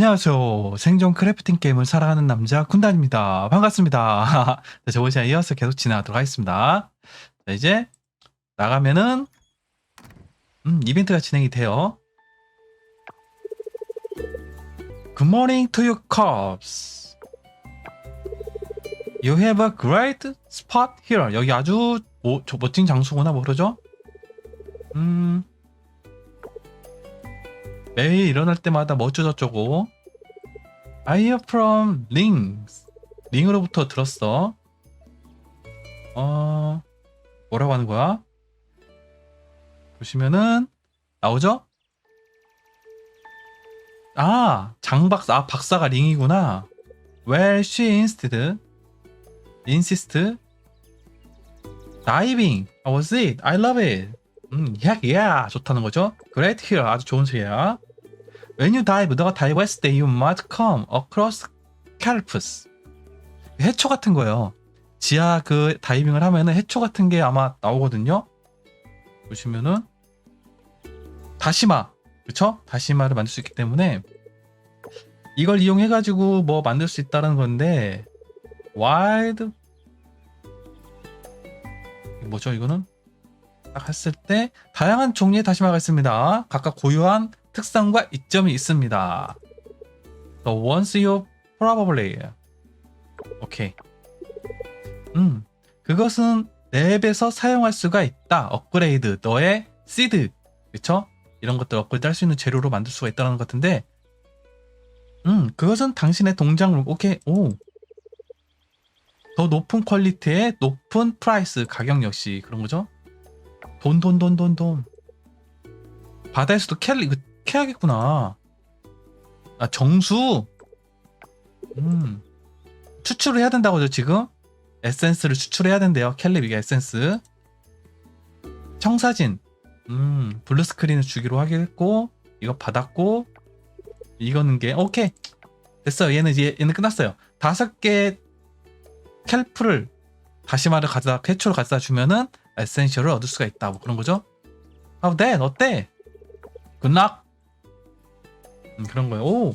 안녕하세요. 생존 크래프팅 게임을 사랑하는 남자 군단입니다. 반갑습니다. 자, 저번 시간에 이어서 계속 진행하도록 하겠습니다. 자, 이제 나가면은 음, 이벤트가 진행이 돼요. Good morning to you cops. You have a great spot here. 여기 아주 뭐, 저 멋진 장소구나 뭐 그러죠? 음, 매일 일어날 때마다 뭐 어쩌저쩌고 I hear from rings 링으로부터 들었어 어 뭐라고 하는 거야 보시면은 나오죠 아 장박사 아 박사가 링이구나 Well she insisted insist diving How was it? I love it 음, heck yeah 좋다는 거죠 Great here 아주 좋은 소리야 When you dive, 너가 다이브 했을 때 you must come across kelps. 해초 같은 거예요. 지하 그 다이빙을 하면은 해초 같은 게 아마 나오거든요. 보시면은 다시마, 그쵸? 다시마를 만들 수 있기 때문에 이걸 이용해 가지고 뭐 만들 수 있다는 건데 wild 뭐죠 이거는 딱 했을 때 다양한 종류의 다시마가 있습니다. 각각 고유한 특성과 이점이 있습니다. The ones you probably. 오케이. 음, 그것은 랩에서 사용할 수가 있다. 업그레이드, 너의 시드, 그쵸? 이런 것들 업그레이드 할 수 있는 재료로 만들 수가 있다는 것 같은데, 음, 그것은 당신의 동작물, 오케이, 오. 더 높은 퀄리티의 높은 프라이스, 가격 역시 그런 거죠? 돈, 돈, 돈, 돈, 돈. 바다에서도 캘리, 이거 캐야겠구나. 아, 정수? 음. 추출을 해야 된다고죠, 지금? 에센스를 추출해야 된대요. 캘리비가 에센스. 청사진. 음, 블루 스크린을 주기로 하겠고, 이거 받았고, 이거는 게, 오케이. 됐어요. 얘는 이제, 얘는 끝났어요. 다섯 개 캘프를 다시마를 가져다, 캐초를 가져다 주면은 에센셜을 얻을 수가 있다. 뭐 그런 거죠. 아, 네, 어때? 굿락! 음, 그런 거예요. 오!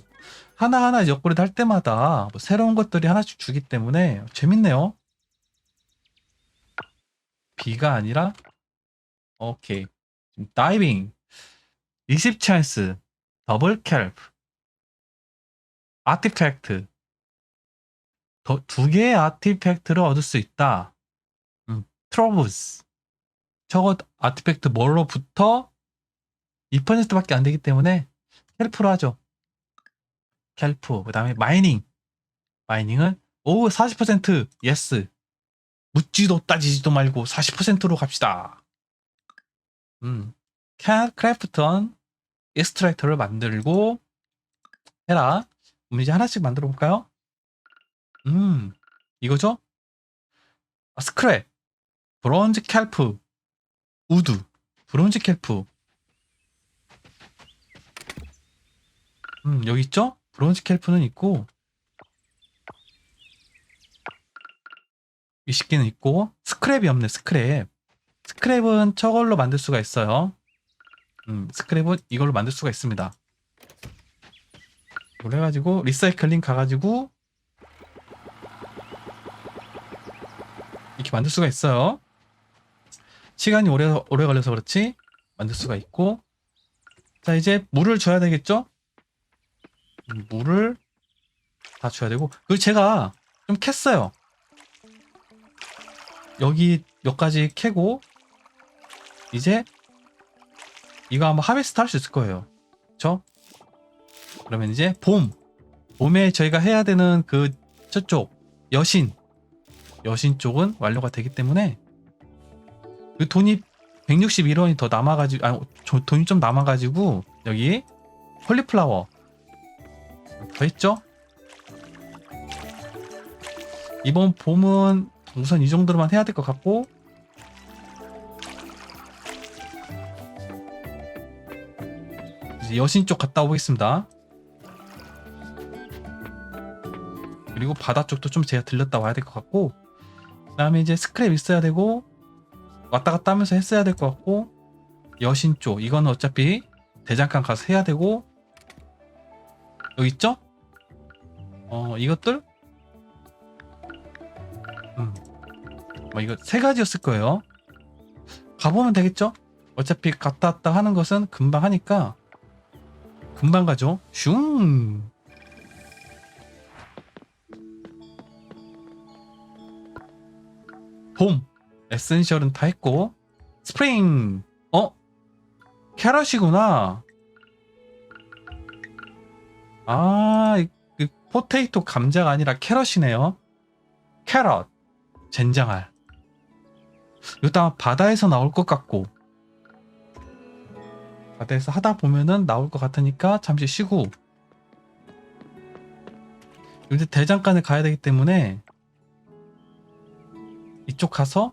하나하나 업그레이드 할 때마다 뭐 새로운 것들이 하나씩 주기 때문에 재밌네요. B가 아니라 오케이. 지금 다이빙 20 찬스 더블 캘프 아티팩트 더, 두 개의 아티팩트를 얻을 수 있다. 음, 트러브스 저거 아티팩트 뭘로부터 2%밖에 안 되기 때문에 캘프로 하죠. 캘프. 그 다음에 마이닝. 마이닝은 오, 40% 예스. 묻지도 따지지도 말고 40%로 갑시다. 음. 캔 크래프턴 익스트랙터를 만들고 해라. 그럼 이제 하나씩 만들어 볼까요? 음. 이거죠? 아, 스크랩. 브론즈 캘프. 우드. 브론즈 캘프. 음, 여기 있죠? 브론즈 캘프는 있고, 위스키는 있고, 스크랩이 없네, 스크랩. 스크랩은 저걸로 만들 수가 있어요. 음, 스크랩은 이걸로 만들 수가 있습니다. 그래가지고, 리사이클링 가가지고, 이렇게 만들 수가 있어요. 시간이 오래, 오래 걸려서 그렇지, 만들 수가 있고, 자, 이제 물을 줘야 되겠죠? 물을 다 줘야 되고 그리고 제가 좀 캤어요. 여기 몇 가지 캐고 이제 이거 아마 하베스트 할 수 있을 거예요. 그쵸? 그러면 이제 봄. 봄에 저희가 해야 되는 그 저쪽 여신. 여신 쪽은 완료가 되기 때문에 그 돈이 161원이 더 남아가지고 아 돈이 좀 남아가지고 여기 홀리플라워 더 있죠? 이번 봄은 우선 이 정도로만 해야 될 것 같고 이제 여신 쪽 갔다 오겠습니다. 그리고 바다 쪽도 좀 제가 들렸다 와야 될 것 같고 그 다음에 이제 스크랩 있어야 되고 왔다 갔다 하면서 했어야 될 것 같고 여신 쪽 이거는 어차피 대장간 가서 해야 되고 여기 있죠? 어 이것들 음. 뭐 이거 세 가지였을 거예요. 가보면 되겠죠? 어차피 갔다 왔다 하는 것은 금방 하니까 금방 가죠. 슝. 봄. 에센셜은 다 했고 스프링. 어? 캐럿이구나. 아, 포테이토 감자가 아니라 캐럿이네요. 캐럿. 이것도 아마 바다에서 나올 것 같고 바다에서 하다 보면은 나올 것 같으니까 잠시 쉬고 이제 대장간을 가야 되기 때문에 이쪽 가서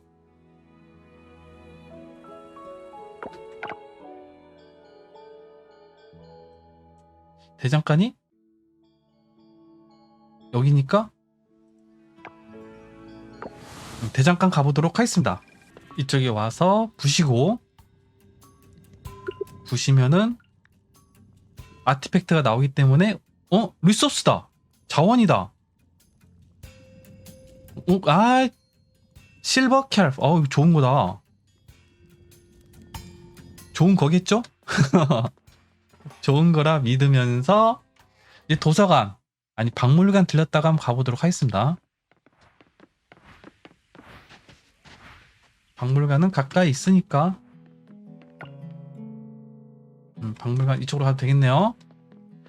대장간이 여기니까 대장간 가보도록 하겠습니다. 이쪽에 와서 부시고 부시면은 아티팩트가 나오기 때문에 어? 리소스다. 자원이다. 어, 아 실버 캘 어, 이거 좋은 거다. 좋은 거겠죠? 좋은 거라 믿으면서 이제 도서관 아니 박물관 들렸다가 한번 가보도록 하겠습니다. 박물관은 가까이 있으니까 음, 박물관 이쪽으로 가도 되겠네요.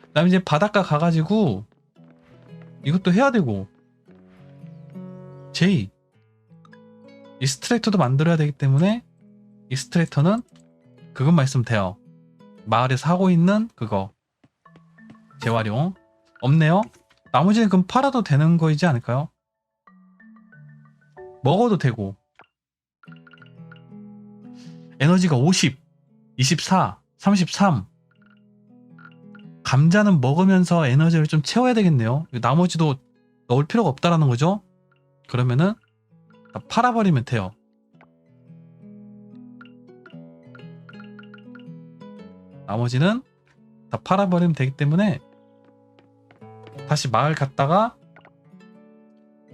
그다음에 이제 바닷가 가가지고 이것도 해야 되고 제이 이스트레이터도 만들어야 되기 때문에 이스트레이터는 그것만 있으면 돼요. 마을에서 하고 있는 그거 재활용 없네요. 나머지는 그럼 팔아도 되는 거이지 않을까요? 먹어도 되고 에너지가 50, 24, 33 감자는 먹으면서 에너지를 좀 채워야 되겠네요. 나머지도 넣을 필요가 없다라는 거죠. 그러면은 다 팔아버리면 돼요. 나머지는 다 팔아버리면 되기 때문에 다시 마을 갔다가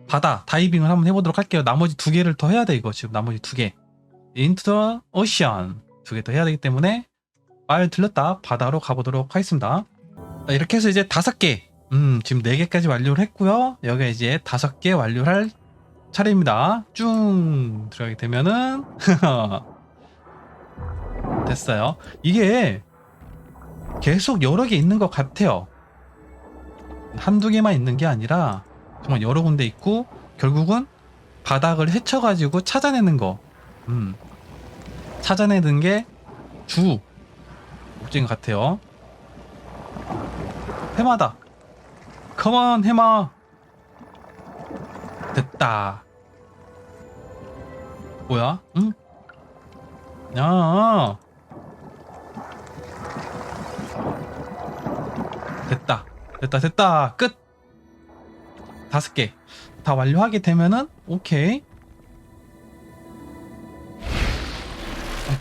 바다 다이빙을 한번 해보도록 할게요. 나머지 두 개를 더 해야 돼 이거 지금 나머지 두 개. Into the Ocean 두 개 더 해야 되기 때문에 마을 들렸다 바다로 가보도록 하겠습니다. 자, 이렇게 해서 이제 다섯 개. 음 지금 네 개까지 완료를 했고요. 여기가 이제 다섯 개 완료할 차례입니다. 쭉 들어가게 되면은 됐어요. 이게 계속 여러 개 있는 것 같아요. 한두 개만 있는 게 아니라 정말 여러 군데 있고 결국은 바닥을 헤쳐가지고 찾아내는 거. 음. 찾아내는 게 주 목적인 것 같아요. 해마다. 컴온 해마. 됐다. 뭐야? 응? 야. 됐다. 됐다. 끝. 다섯 개. 다 완료하게 되면은 오케이.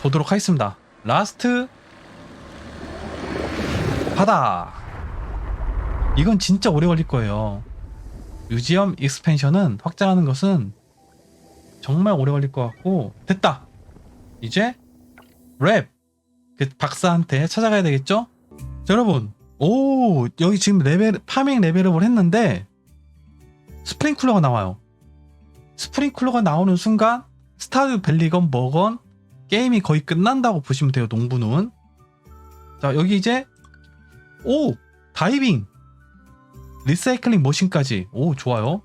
보도록 하겠습니다. 라스트 바다. 이건 진짜 오래 걸릴 거예요. 뮤지엄 익스펜션은 확장하는 것은 정말 오래 걸릴 것 같고 됐다. 이제 랩. 그 박사한테 찾아가야 되겠죠? 자, 여러분, 오 여기 지금 레벨 파밍 레벨업을 했는데 스프링쿨러가 나와요. 스프링쿨러가 나오는 순간 스타드 밸리건 뭐건 게임이 거의 끝난다고 보시면 돼요. 농부는. 자 여기 이제 오 다이빙 리사이클링 머신까지 오 좋아요.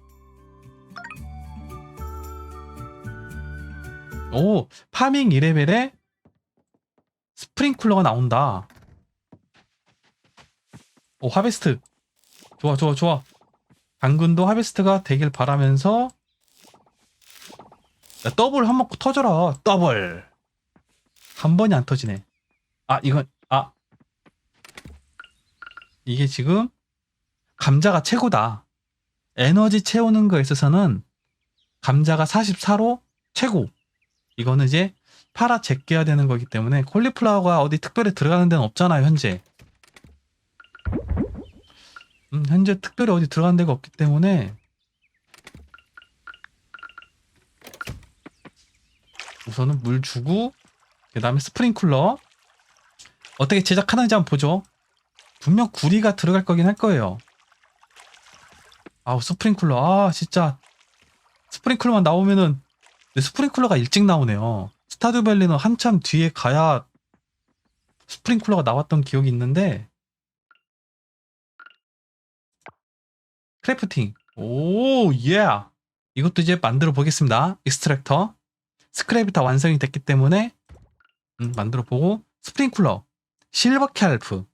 오 파밍 2레벨에 스프링쿨러가 나온다. 오 하베스트. 좋아 좋아 좋아. 당근도 하베스트가 되길 바라면서. 야, 더블 한번 터져라. 더블. 한 번이 안 터지네. 아 이건 아. 이게 지금 감자가 최고다. 에너지 채우는 거에 있어서는 감자가 44로 최고. 이거는 이제 팔아 제껴야 되는 거기 때문에 콜리플라워가 어디 특별히 들어가는 데는 없잖아요 현재 음, 현재 특별히 어디 들어간 데가 없기 때문에 우선은 물 주고 그 다음에 스프링쿨러. 어떻게 제작하는지 한번 보죠. 분명 구리가 들어갈 거긴 할 거예요. 아우 스프링쿨러. 아 진짜. 스프링쿨러만 나오면은 스프링쿨러가 일찍 나오네요. 스타듀밸리는 한참 뒤에 가야 스프링쿨러가 나왔던 기억이 있는데 크래프팅. 오 예. 이것도 이제 만들어 보겠습니다. 익스트랙터. 스크랩이 다 완성이 됐기 때문에 음, 만들어 보고. 스프링쿨러. 실버 캘프.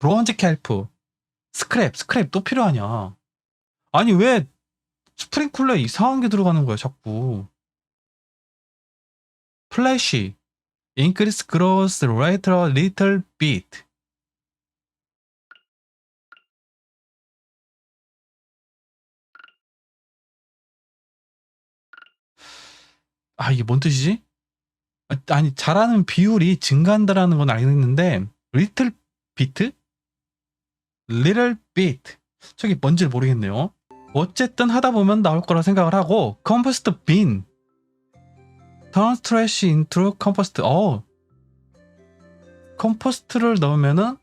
브론즈 캘프. 스크랩 스크랩 또 필요하냐? 아니 왜 스프링쿨러에 이상한 게 들어가는 거야 자꾸? 플래시. increase growth rate 아 이게 뭔 뜻이지? 아, 아니 잘하는 비율이 증가한다라는 건 알겠는데 little bit? little bit 저기 뭔지 모르겠네요 어쨌든 하다 보면 나올 거라 생각을 하고 compost bin turn trash into compost 어 컴포스트를 넣으면은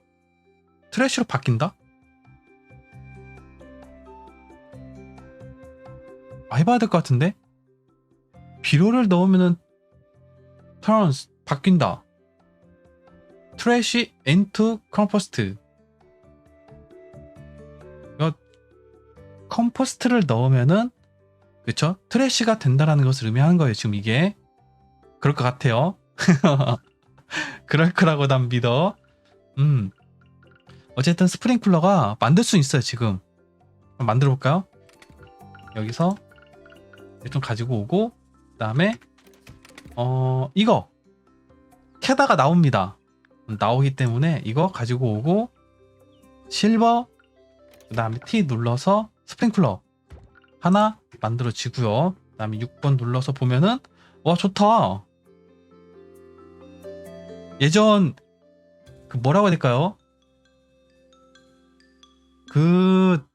트래쉬로 바뀐다? 아, 해봐야 될 것 같은데? 비료를 넣으면은 turns 바뀐다. 트래쉬 into 컴포스트. 이거 컴포스트를 넣으면은 그쵸? 트래쉬가 된다라는 것을 의미하는 거예요. 지금 이게 그럴 것 같아요. 그럴 거라고 난 믿어. 음. 어쨌든 스프링쿨러가 만들 수 있어요. 지금 만들어 볼까요? 여기서 좀 가지고 오고 그다음에 어 이거 캐다가 나옵니다. 나오기 때문에 이거 가지고 오고 실버 그다음에 T 눌러서 스프링클러 하나 만들어지고요. 그다음에 6번 눌러서 보면은 와 좋다. 예전 그 뭐라고 해야 될까요? 그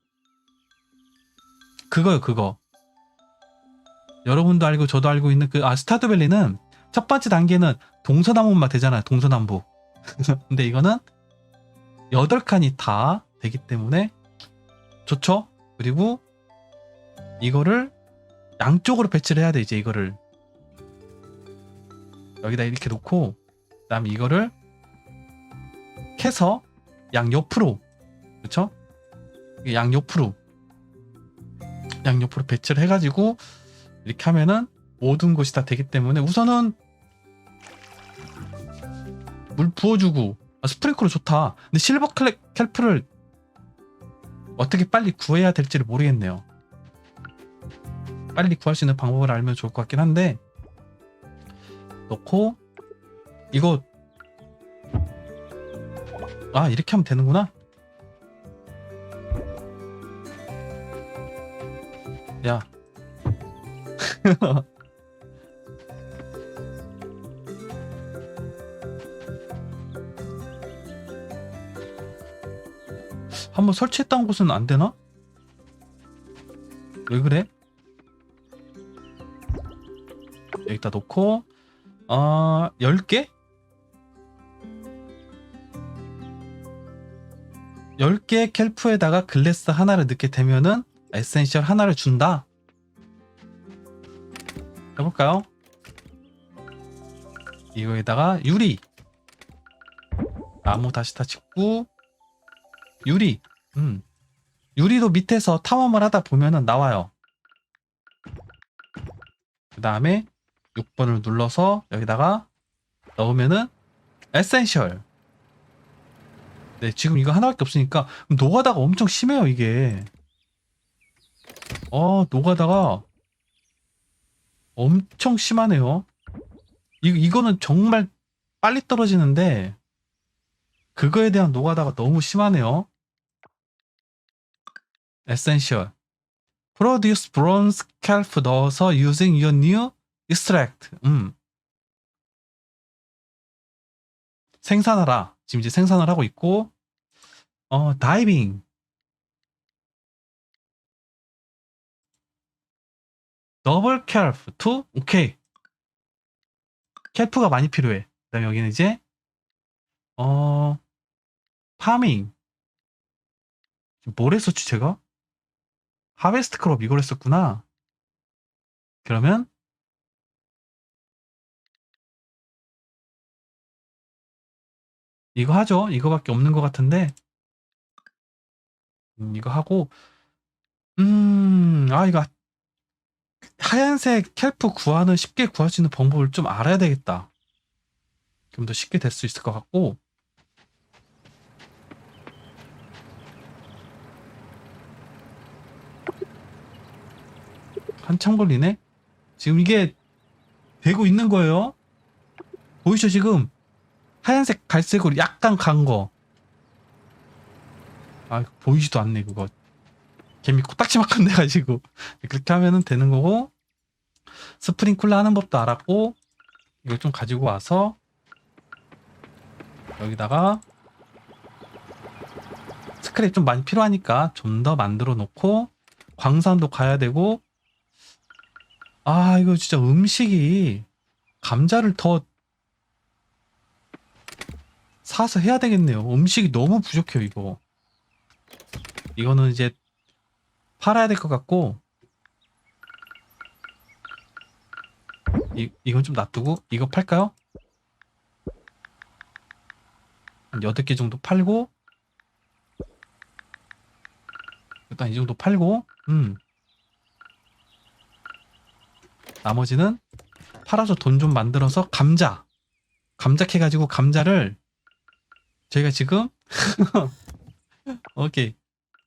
그거요 그거 여러분도 알고 저도 알고 있는 그 아 스타드밸리는 첫 번째 단계는 동서남북만 되잖아요. 동서남북. 근데 이거는 여덟 칸이 다 되기 때문에 좋죠. 그리고 이거를 양쪽으로 배치를 해야 돼 이제 이거를 여기다 이렇게 놓고 그다음에 이거를 캐서 양 옆으로 그렇죠? 양 옆으로 양 옆으로 배치를 해가지고 이렇게 하면은 모든 곳이 다 되기 때문에 우선은 물 부어주고 아, 스프링클러 좋다. 근데 실버 클레, 캘프를 어떻게 빨리 구해야 될지를 모르겠네요. 빨리 구할 수 있는 방법을 알면 좋을 것 같긴 한데 넣고 이거 아 이렇게 하면 되는구나. 야 한번 설치했던 곳은 안 되나? 왜 그래? 여기다 놓고 어 10개? 10개 캘프에다가 글래스 하나를 넣게 되면은 에센셜 하나를 준다. 해볼까요? 이거에다가 유리. 나무 다시 다 짓고 유리. 음. 유리도 밑에서 탐험을 하다 보면은 나와요. 그 다음에 6번을 눌러서 여기다가 넣으면은 에센셜. 네 지금 이거 하나밖에 없으니까 노가다가 엄청 심해요 이게. 어 노가다가 엄청 심하네요. 이, 이거는 정말 빨리 떨어지는데 그거에 대한 노가다가 너무 심하네요. 에센셜 Produce bronze calf 넣어서 using your new extract. 음. 생산하라. 지금 이제 생산을 하고 있고 어 다이빙 더블 캘프 투 오케이 캘프가 많이 필요해. 그 다음 여기는 이제 어 파밍 뭘 했었지 제가? 하베스트 크롭 이걸 했었구나. 그러면 이거 하죠. 이거밖에 없는 것 같은데. 음, 이거 하고 음, 아 이거 하얀색 캘프 구하는 쉽게 구할 수 있는 방법을 좀 알아야 되겠다. 좀 더 쉽게 될 수 있을 것 같고. 한참 걸리네. 지금 이게 되고 있는 거예요. 보이죠 지금 하얀색 갈색으로 약간 간 거. 아 보이지도 않네 그거. 개미 코딱지만큼 돼가지고. 그렇게 하면은 되는 거고 스프링쿨러 하는 법도 알았고 이걸 좀 가지고 와서 여기다가 스크랩 좀 많이 필요하니까 좀 더 만들어 놓고 광산도 가야 되고. 아 이거 진짜 음식이 감자를 더 사서 해야 되겠네요. 음식이 너무 부족해요 이거. 이거는 이제 팔아야 될 것 같고 이, 이건 좀 놔두고 이거 팔까요? 한 8개 정도 팔고 일단 이 정도 팔고 음 나머지는 팔아서 돈 좀 만들어서 감자 감자 캐가지고 감자를 저희가 지금 오케이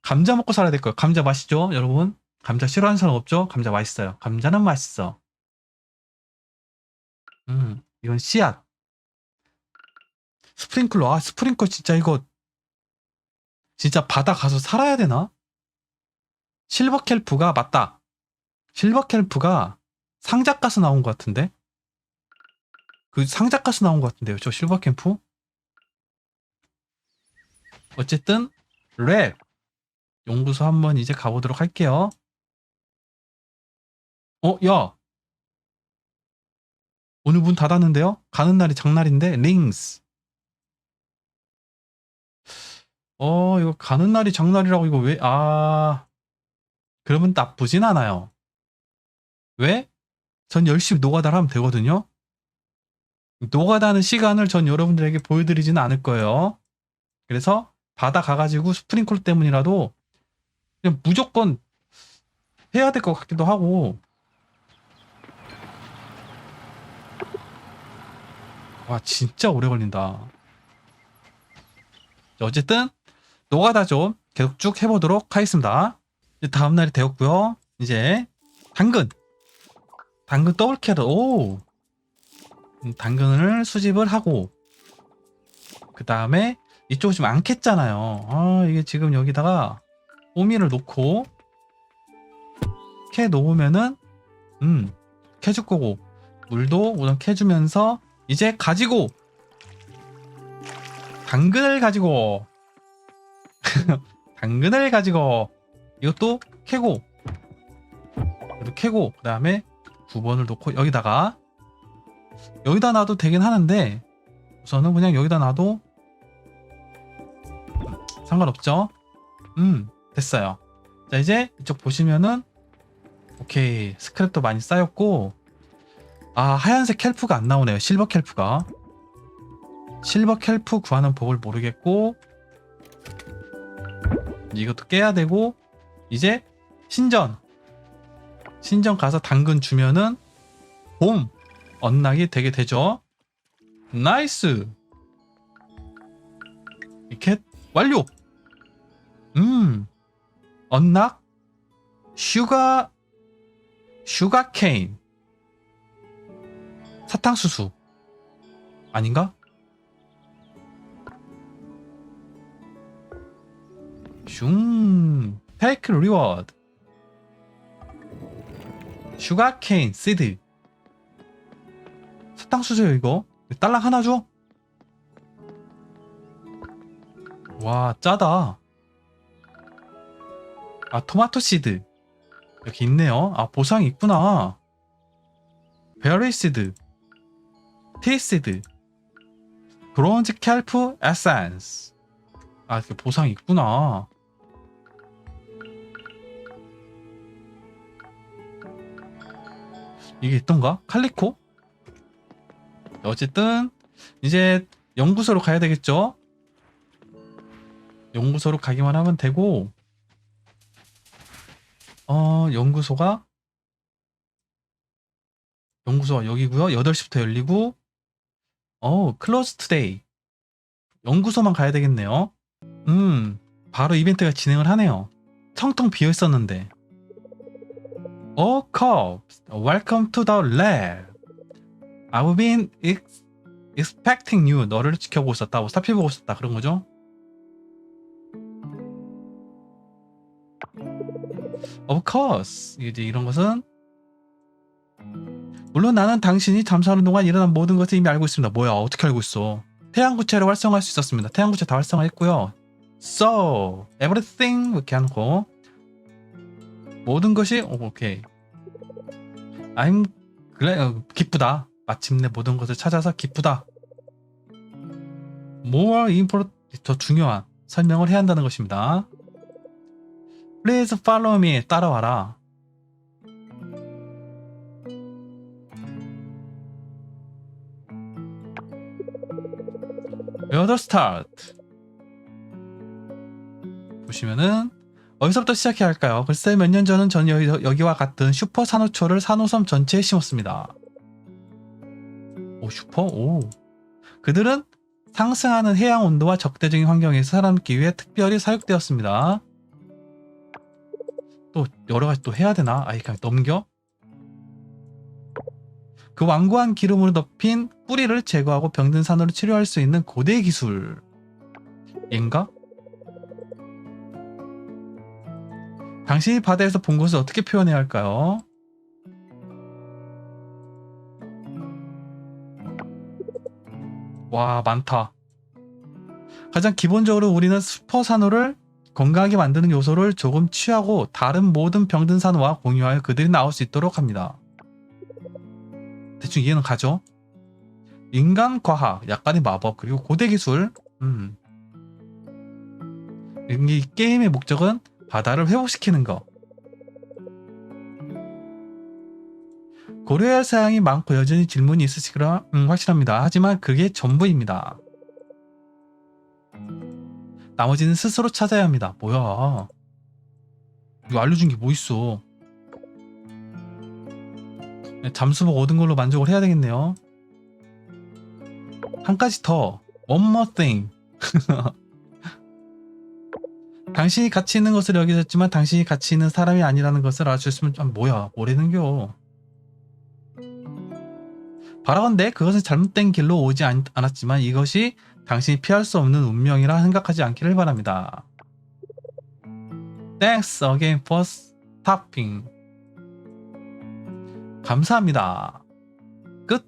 감자 먹고 살아야 될 거예요. 감자 맛있죠, 여러분? 감자 싫어하는 사람 없죠? 감자 맛있어요. 감자는 맛있어. 음, 이건 씨앗. 스프링클러. 아, 스프링클 진짜 이거 진짜 바다 가서 살아야 되나? 실버 켈프가 맞다. 실버 켈프가 상자가스 나온 것 같은데? 그 상자가스 나온 것 같은데요, 저 실버 캠프? 어쨌든 랩 연구소 한번 이제 가보도록 할게요. 어, 야. 오늘 문 닫았는데요? 가는 날이 장날인데, 링스. 어, 이거 가는 날이 장날이라고 이거 왜, 아. 그러면 나쁘진 않아요. 왜? 전 열심히 노가다를 하면 되거든요? 노가다는 시간을 전 여러분들에게 보여드리지는 않을 거예요. 그래서 바다 가가지고 스프링클 때문이라도 그냥 무조건 해야 될 것 같기도 하고. 와 진짜 오래 걸린다. 자, 어쨌든 노가다 좀 계속 쭉 해보도록 하겠습니다. 이제 다음 날이 되었고요. 이제 당근. 당근 더블 캐럿 오! 음, 당근을 수집을 하고 그 다음에 이쪽을 지금 안 캤잖아요. 아 이게 지금 여기다가 오미를 놓고 캐 놓으면은 음 캐줄 거고 물도 우선 캐주면서 이제 가지고 당근을 가지고 당근을 가지고 이것도 캐고 이것도 캐고 그 다음에 9번을 놓고 여기다가 여기다 놔도 되긴 하는데 우선은 그냥 여기다 놔도 상관없죠? 음 됐어요. 자, 이제 이쪽 보시면은 오케이. 스크랩도 많이 쌓였고 아, 하얀색 캘프가 안 나오네요. 실버 캘프가. 실버 캘프 구하는 법을 모르겠고 이것도 깨야 되고 이제 신전 신전 가서 당근 주면은 봄 언락이 되게 되죠. 나이스. 이렇게 완료. 음. 언락? 슈가 슈가 케인. 사탕수수. 아닌가? 슝 페이크 리워드. 슈가 케인 시드. 사탕수수요 이거? 딸랑 하나 줘? 와 짜다 아 토마토 시드 여기 있네요. 아 보상이 있구나. 베리시드, 테이시드, 브론즈 캘프 에센스. 아 이렇게 보상이 있구나. 이게 있던가? 칼리코? 어쨌든 이제 연구소로 가야 되겠죠? 연구소로 가기만 하면 되고 어 연구소가 연구소가 여기고요 8시부터 열리고 어 클로즈 투데이 연구소만 가야 되겠네요 음 바로 이벤트가 진행을 하네요 텅텅 비어 있었는데 Oh, Cobbs, welcome to the lab. I've been ex- expecting you. 너를 지켜보고 있었다. 뭐 살펴보고 있었다. 그런 거죠? Of course. 이제 이런 것은 물론 나는 당신이 잠수하는 동안 일어난 모든 것을 이미 알고 있습니다. 뭐야? 어떻게 알고 있어? 태양구체를 활성화할 수 있었습니다. 태양구체 다 활성화했고요. So, everything 이렇게 하고 모든 것이 오, 오케이. I'm glad, 어, 기쁘다. 마침내 모든 것을 찾아서 기쁘다. More important, 더 중요한 설명을 해야 한다는 것입니다. Please follow me. 따라와라. To start? 보시면은 어디서부터 시작해야 할까요? 글쎄 몇 년 전은 전 여기, 여기 와 같은 슈퍼 산호초를 산호섬 전체에 심었습니다. 오 슈퍼? 오 그들은 상승하는 해양 온도와 적대적인 환경에서 살아남기 위해 특별히 사육되었습니다. 또 여러 가지 또 해야 되나? 아이 그냥 넘겨? 그 완고한 기름으로 덮인 뿌리를 제거하고 병든 산호를 치료할 수 있는 고대 기술. 인가? 당신이 바다에서 본 것을 어떻게 표현해야 할까요? 와, 많다. 가장 기본적으로 우리는 슈퍼산호를 건강하게 만드는 요소를 조금 취하고 다른 모든 병든 산호와 공유하여 그들이 나올 수 있도록 합니다. 대충 이해는 가죠? 인간 과학, 약간의 마법, 그리고 고대 기술. 음. 이 게임의 목적은 바다를 회복시키는 거. 고려할 사항이 많고 여전히 질문이 있으시기라 음, 확실합니다. 하지만 그게 전부입니다. 나머지는 스스로 찾아야 합니다. 뭐야? 이거 알려준 게 뭐 있어? 잠수복 얻은 걸로 만족을 해야 되겠네요. 한 가지 더. One more thing. 당신이 가치 있는 것을 여기셨지만 당신이 가치 있는 사람이 아니라는 것을 알아주셨으면 아, 뭐야 뭐라는겨 바라건대 그것은 잘못된 길로 오지 않, 않았지만 이것이 당신이 피할 수 없는 운명이라 생각하지 않기를 바랍니다. Thanks again for stopping. 감사합니다. 끝.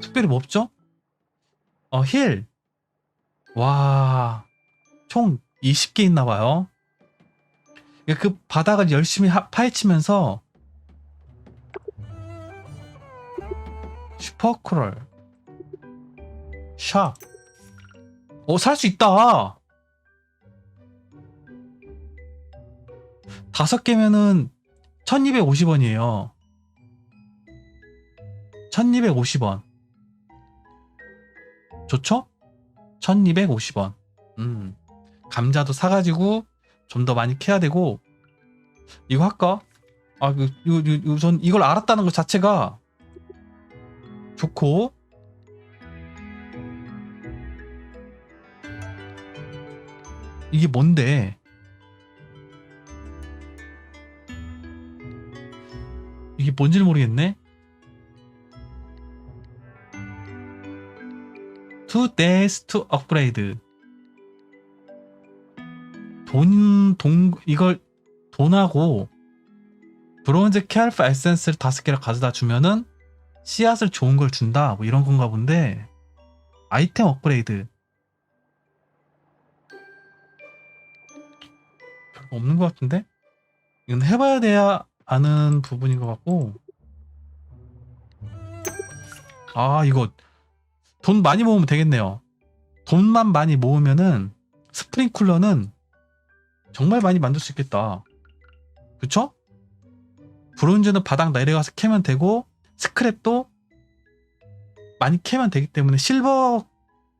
특별히 뭐 없죠? 어, 힐. 와. 총 20개 있나 봐요. 그 바닥을 열심히 하, 파헤치면서 슈퍼크롤 샵 어, 살 수 있다! 다섯 개면은 1250원이에요. 1250원. 좋죠? 1250원. 음. 감자도 사가지고 좀 더 많이 캐야 되고 이거 할까? 아, 그, 이거, 이거, 우선 이걸 알았다는 것 자체가 좋고 이게 뭔데? 이게 뭔지를 모르겠네. Two days to upgrade. 돈, 돈, 이걸 돈하고 브론즈 캐알파 에센스를 다섯 개를 가져다 주면은 씨앗을 좋은 걸 준다. 뭐 이런 건가 본데 아이템 업그레이드 없는 것 같은데? 이건 해봐야 돼야 아는 부분인 것 같고 아 이거 돈 많이 모으면 되겠네요 돈만 많이 모으면은 스프링쿨러는 정말 많이 만들 수 있겠다 그쵸? 브론즈는 바닥 내려가서 캐면 되고 스크랩도 많이 캐면 되기 때문에 실버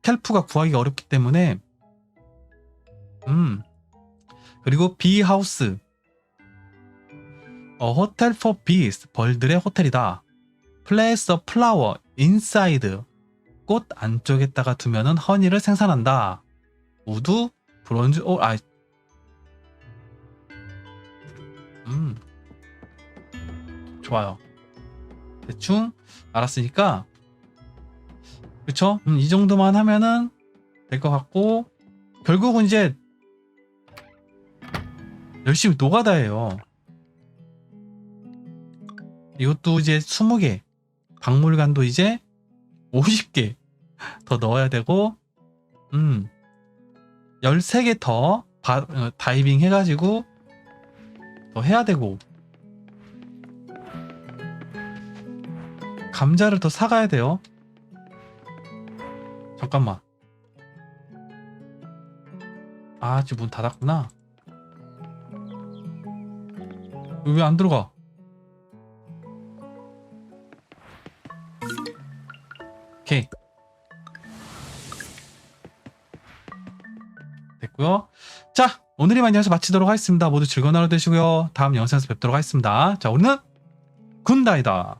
캘프가 구하기가 어렵기 때문에 음 그리고 비하우스. 어, 호텔 for bees 벌들의 호텔이다. 플레이스 어 플라워 인사이드 꽃 안쪽에다가 두면은 허니를 생산한다. 우드 브론즈 오 아. 음. 좋아요. 대충 알았으니까. 그쵸? 음, 이 정도만 하면은 될 것 같고 결국은 이제 열심히 노가다예요. 이것도 이제 20개, 박물관도 이제 50개 더 넣어야 되고, 음, 13개 더 바- 어, 다이빙 해가지고 더 해야 되고, 감자를 더 사가야 돼요. 잠깐만. 아, 지금 문 닫았구나. 왜 안 들어가? 오케이. 됐고요. 자, 오늘 이만 여기서 마치도록 하겠습니다. 모두 즐거운 하루 되시고요. 다음 영상에서 뵙도록 하겠습니다. 자, 우리는 군다이다.